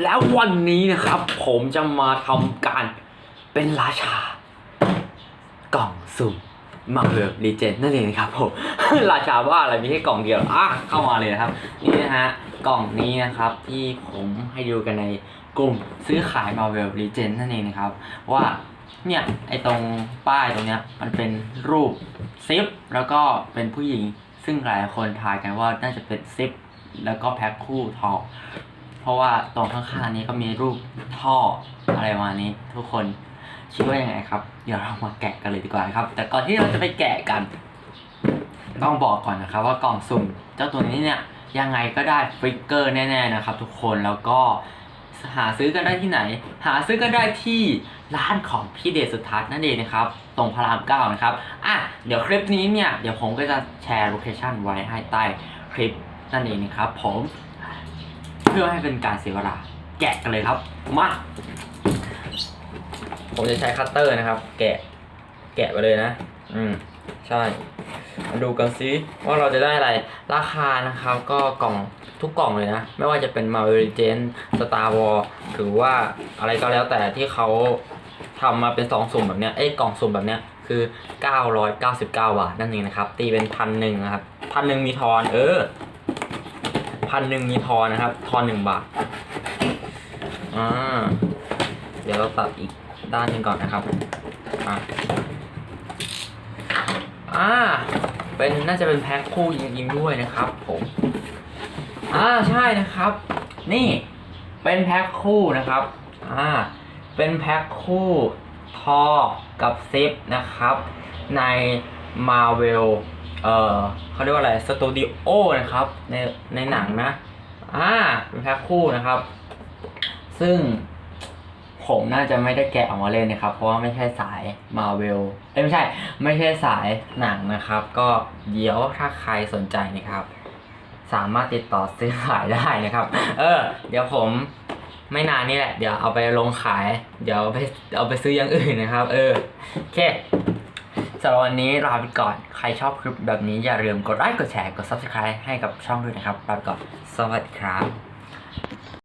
แล้ววันนี้นะครับ ผมจะมาทำการเป็นราชา กล่องสุ่มมาเวลรีเจนนั่นเองครับผม ราชาว่าอะไรมีแค่กล่องเดียวอะเข้ามาเลยนะครับ นี่นะฮะกล่องนี้นะครับ ที่ผมให้ดูกันในกลุ่มซื้อขายมาเวลรีเจนนั่นเองนะครับ ว่าเนี่ยไอตรงป้ายตรงเนี้ยมันเป็นรูปซิปแล้วก็เป็นผู้หญิงซึ่งหลายคนทายกันว่าน่าจะเป็นซิปแล้วก็แพ็คคู่ทอง เพราะว่าตรงข้างๆนี้ก็มีรูปท่ออะไรมานี้ ทุกคนคิดว่ายังไงครับ เดี๋ยวเรามาแกะกันเลยดีกว่าครับ แต่ก่อนที่เราจะไปแกะกัน ต้องบอกก่อนนะครับว่ากล่องสุ่มเจ้าตัวนี้เนี่ยยังไงก็ได้ฟลิกเกอร์แน่ๆนะครับ ทุกคนแล้วก็หาซื้อกันได้ที่ไหน หาซื้อกันได้ที่ร้านของพี่เดชสุทัศน์นั่นเองนะครับ ตรงพระรามเก้านะครับอะเดี๋ยวคลิปนี้เนี่ย เดี๋ยวผมก็จะแชร์โลเคชั่นไว้ให้ใต้คลิปนั่นเองนะครับผม เพื่อให้เป็นการเสียเวลา แกะกันเลยครับ มา ผมจะใช้คัตเตอร์นะครับ แกะ แกะไปเลยนะ อืม ใช่ มาดูกันซิว่าเราจะได้อะไร ราคานะครับ ก็กล่องทุกกล่องเลยนะ ไม่ว่าจะเป็น Marvel Legends Star Wars หรือว่าอะไรก็แล้วแต่ที่เขาทำมาเป็นสองสุ่มแบบเนี้ย เอ้ยกล่องสุ่มแบบเนี้ยคือ 999 บาทนั่นเองนะครับ ตีเป็นพันหนึ่งนะครับพันหนึ่งมีทอน เออ พันหนึ่งมีทอนนะครับ ทอนหนึ่งบาทอ่าเดี๋ยวเราตัดอีกด้านหนึ่งก่อนนะครับอ่าอ่าเป็นน่าจะเป็นแพ็คคู่จริงๆด้วยนะครับ ผมอ่าใช่นะครับ นี่เป็นแพ็คคู่นะครับอ่าเป็นแพ็คคู่ทอกับซิปนะครับ ใน Marvel เออเขาเรียกว่าอะไรสตูดิโอนะครับ ในในหนังนะ อ่าเป็นแพ็คคู่นะครับ ซึ่งผมน่าจะไม่ได้แกะออกมาเล่นนะครับ เพราะว่าไม่ใช่สาย Marvel เอ้ไม่ใช่ ไม่ใช่สายหนังนะครับ ก็เดี๋ยวถ้าใครสนใจนะครับ สามารถติดต่อซื้อขายได้นะครับ เออ เดี๋ยวผมไม่นานนี่แหละ เดี๋ยวเอาไปลงขาย เดี๋ยวเอาไปเอาไปซื้ออย่างอื่นนะครับ เออโอเค สำหรับวันนี้ลาไปก่อน ใครชอบคลิปแบบนี้อย่าลืมกดไลค์กดแชร์กด subscribe ให้กับช่องด้วยนะครับลาไปก่อน สวัสดีครับ